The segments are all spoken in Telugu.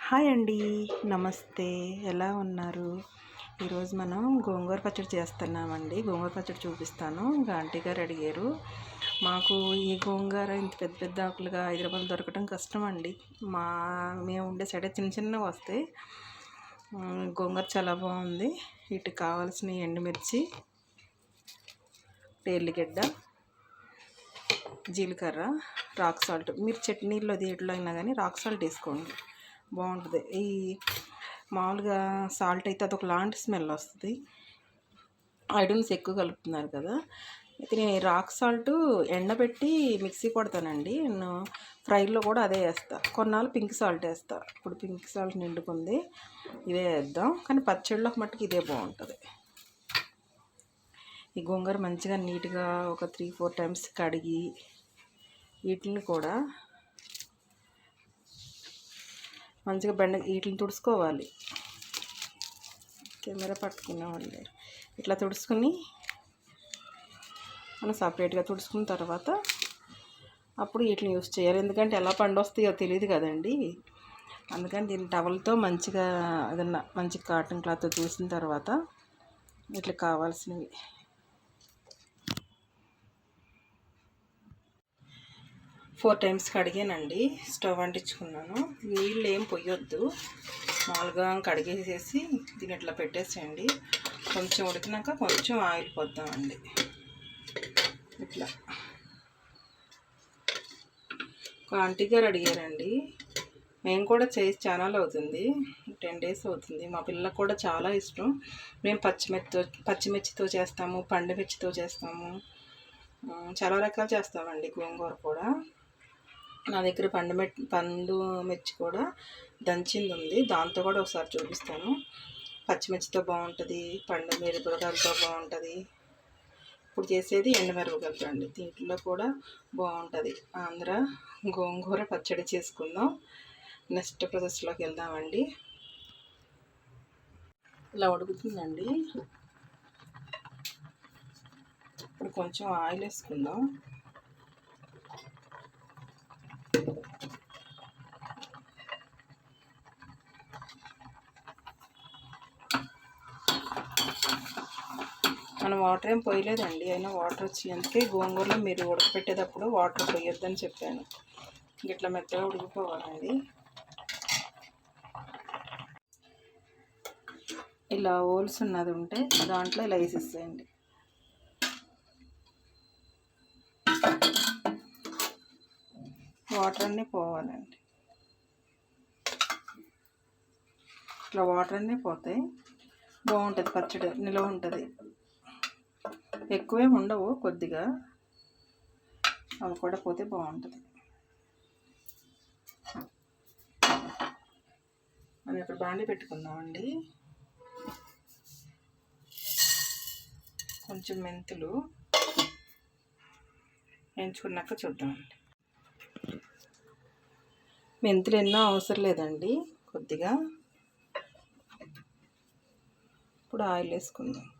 హాయ్ అండి. నమస్తే. ఎలా ఉన్నారు? ఈరోజు మనం గోంగూర పచ్చడి చేస్తున్నామండి. గోంగూర పచ్చడి చూపిస్తాను. ఇంకా ఆంటీ గారు అడిగారు. మాకు ఈ గోంగూర ఇంత పెద్ద పెద్ద ఆకులుగా హైదరాబాద్ దొరకడం కష్టం అండి మా మేము ఉండే సైడ్ చిన్న చిన్నవి వస్తాయి. గోంగూర చాలా బాగుంది. వీటికి కావాల్సిన ఎండుమిర్చి పేర్లిగడ్డ జీలకర్ర రాక్ సాల్ట్. మీరు చట్నీల్లో దీంట్లో అయినా కానీ రాక్ సాల్ట్ వేసుకోండి. బాగుంటుంది. ఈ మామూలుగా సాల్ట్ అయితే అదొక లాంటి స్మెల్ వస్తుంది. ఐడన్స్ ఎక్కువ కలుపుతున్నారు కదా. అయితే నేను రాక్ సాల్ట్ ఎండబెట్టి మిక్సీ కొడతానండి. నేను ఫ్రైలో కూడా అదే వేస్తా. కొన్నాళ్ళు పింక్ సాల్ట్ వేస్తా. ఇప్పుడు పింక్ సాల్ట్ నిండుకుంది. ఇదే వేద్దాం. కానీ పచ్చళ్ళకి మట్టుకు ఇదే బాగుంటుంది. ఈ గోంగూర మంచిగా నీట్గా ఒక త్రీ ఫోర్ టైమ్స్ కడిగి వీటిని కూడా మంచిగా బెండ వీటిని తుడుచుకోవాలి. కెమెరా పట్టుకున్నామండి. ఇట్లా తుడుచుకుని మనం సపరేట్గా తుడుచుకున్న తర్వాత అప్పుడు వీటిని యూస్ చేయాలి. ఎందుకంటే ఎలా పండు వస్తాయో తెలియదు కదండి. అందుకని దీన్ని టవల్తో మంచిగా ఏదన్నా మంచి కాటన్ క్లాత్ చూసిన తర్వాత ఇట్లా కావాల్సినవి ఫోర్ టైమ్స్ కడిగానండి. స్టవ్ అంటించుకున్నాను. నీళ్ళు ఏం పొయ్యొద్దు. మామూలుగా కడిగేసేసి దీని ఇట్లా పెట్టేసేయండి. కొంచెం ఉడికినాక కొంచెం ఆయిల్ పోద్దామండి. ఇట్లా. ఒక ఆంటీ గారు అడిగారండి. మేము కూడా చేసి ఛానల్ అవుతుంది. టెన్ డేస్ అవుతుంది. మా పిల్లలకు కూడా చాలా ఇష్టం. మేము పచ్చిమిర్చితో పచ్చిమిర్చితో చేస్తాము పండు మిర్చితో చేస్తాము. చాలా రకాలు చేస్తామండి గోంగూర కూడా. నా దగ్గర పండు మిర్చి పండు మిర్చి కూడా దంచింది ఉంది దాంతో కూడా ఒకసారి చూపిస్తాను. పచ్చిమిర్చితో బాగుంటుంది పండు మిరపకాయలతో బాగుంటుంది. ఇప్పుడు చేసేది ఎండమిరపకాయలతో అండి దీంట్లో కూడా బాగుంటుంది. ఆంధ్ర గోంగూర పచ్చడి చేసుకుందాం. నెక్స్ట్ ప్రాసెస్లోకి వెళ్దామండి. ఇలా ఉడుకుతుందండి. ఇప్పుడు కొంచెం ఆయిల్ వేసుకుందాం. మనం వాటర్ ఏం పోయలేదండి. అయినా వాటర్ వచ్చి అందుకే గోంగూరలో మీరు ఉడకపెట్టేటప్పుడు వాటర్ పోయొద్దని చెప్పాను. ఇట్లా మెత్తగా ఉడికిపోవాలండి. ఇలా ఓల్స్ ఉన్నది ఉంటే దాంట్లో ఇలా వేసేసేయండి. వాటర్ అన్నీ పోవాలండి. ఇట్లా వాటర్ అన్నీ పోతాయి బాగుంటుంది పచ్చడి నిలవ ఉంటుంది. ఎక్కువే ఉండవు కొద్దిగా. అవి కూడా పోతే బాగుంటుంది. మనం ఇక్కడ బాండి పెట్టుకుందామండి. కొంచెం మెంతులు ఎంచుకున్నాక చూద్దామండి. మెంతులు ఎన్నో అవసరం లేదండి కొద్దిగా. ఇప్పుడు ఆయిల్ వేసుకుందాం.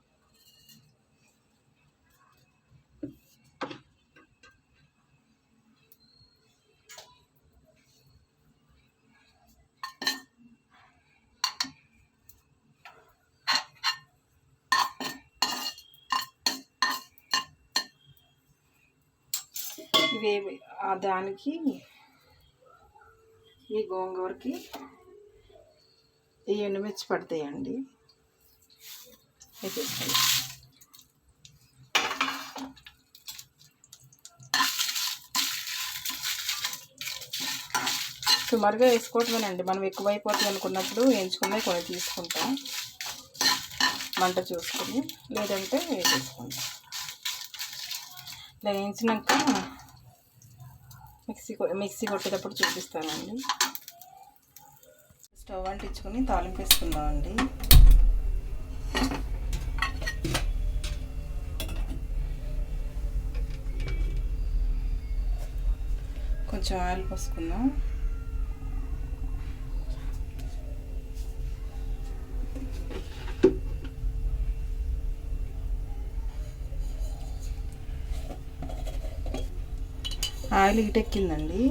ఇవే దానికి ఈ గోంగూరకి ఈ ఎండుమిర్చి పడతాయండి. అయితే సుమారుగా వేసుకోవటమేనండి. మనం ఎక్కువైపోతుంది అనుకున్నప్పుడు వేయించుకునే కొన్ని తీసుకుంటాం. మంట చూసుకొని లేదంటే వేసేసుకుంటాం. ఇలా వేయించినాక మిక్సీ కొ- మిక్సీ కొట్టేటప్పుడు చూపిస్తానండి. స్టవ్ అంటించుకొని తాలింపు వేసుకుందామండి కొంచెం ఆయిల్ పోసుకుందాం. ఆయిల్ ఇటెక్కిందండి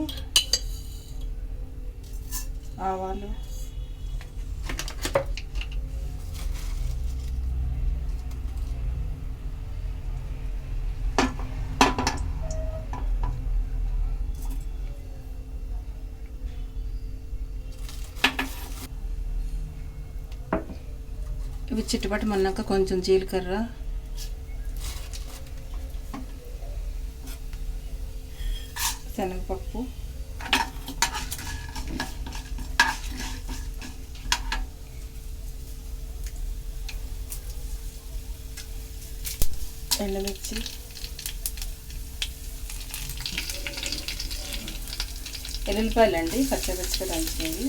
ఆవాలు. ఇవి చిట్టుబాటు మన్నాక కొంచెం జీలకర్ర. శనగపప్పు. ఎల్లమిర్చి ఎల్లుల్లిపాయలు అండి పచ్చపచ్చిగా దంచినవి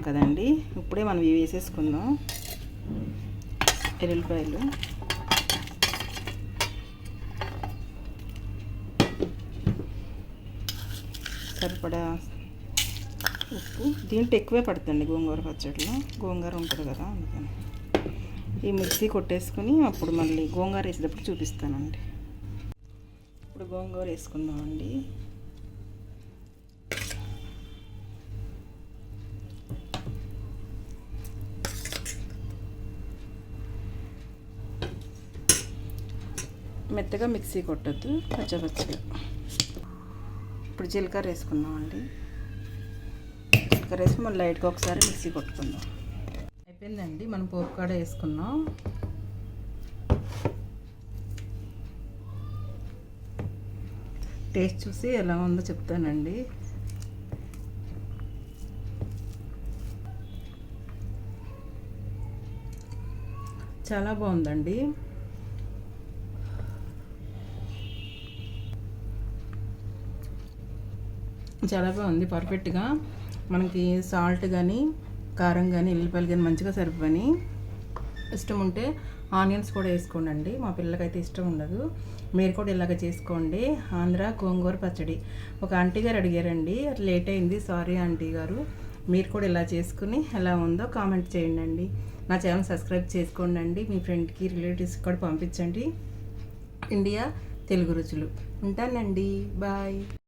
చేంజ్ కదండి. ఇప్పుడే మనం ఇవి వేసేసుకుందాం. ఎల్లుల్లిపాయలు. సరిపడా ఉప్పు. దీంట్లో ఎక్కువే పడుతుంది గోంగూర పచ్చడిలో. గోంగూర ఉంటుంది కదా అందుకని. ఈ మిక్సీ కొట్టేసుకుని అప్పుడు మళ్ళీ గోంగూర వేసేటప్పుడు చూపిస్తానండి. ఇప్పుడు గోంగూర వేసుకుందామండి. మెత్తగా మిక్సీ కొట్టద్దు పచ్చపచ్చగా. ఇప్పుడు జీలకర్ర వేసుకుందామండి. జీలకర్ర వేసి మనం లైట్గా ఒకసారి మిక్సీ కొట్టుకుందాం. అయిపోయిందండి మనం పోపు కాడ వేసుకున్నాం. టేస్ట్ చూసి ఎలా ఉందో చెప్తానండి. చాలా బాగుందండి. చాలా బాగుంది పర్ఫెక్ట్గా. మనకి సాల్ట్ కానీ కారం కానీ ఎల్లిపాయలు కానీ మంచిగా సరిపోయి ఇష్టం ఉంటే ఆనియన్స్ కూడా వేసుకోండి మా పిల్లలకైతే ఇష్టం ఉండదు. మీరు కూడా ఇలాగ చేసుకోండి. ఆంధ్ర గోంగూర పచ్చడి. ఒక ఆంటీ గారు అడిగారండి లేట్ అయింది సారీ ఆంటీ గారు. మీరు కూడా ఇలా చేసుకుని ఎలా ఉందో కామెంట్ చేయండి నా ఛానల్ సబ్స్క్రైబ్ చేసుకోండి మీ ఫ్రెండ్కి రిలేటివ్స్కి కూడా పంపించండి. ఇండియా తెలుగు రుచులు. ఉంటానండి. బాయ్.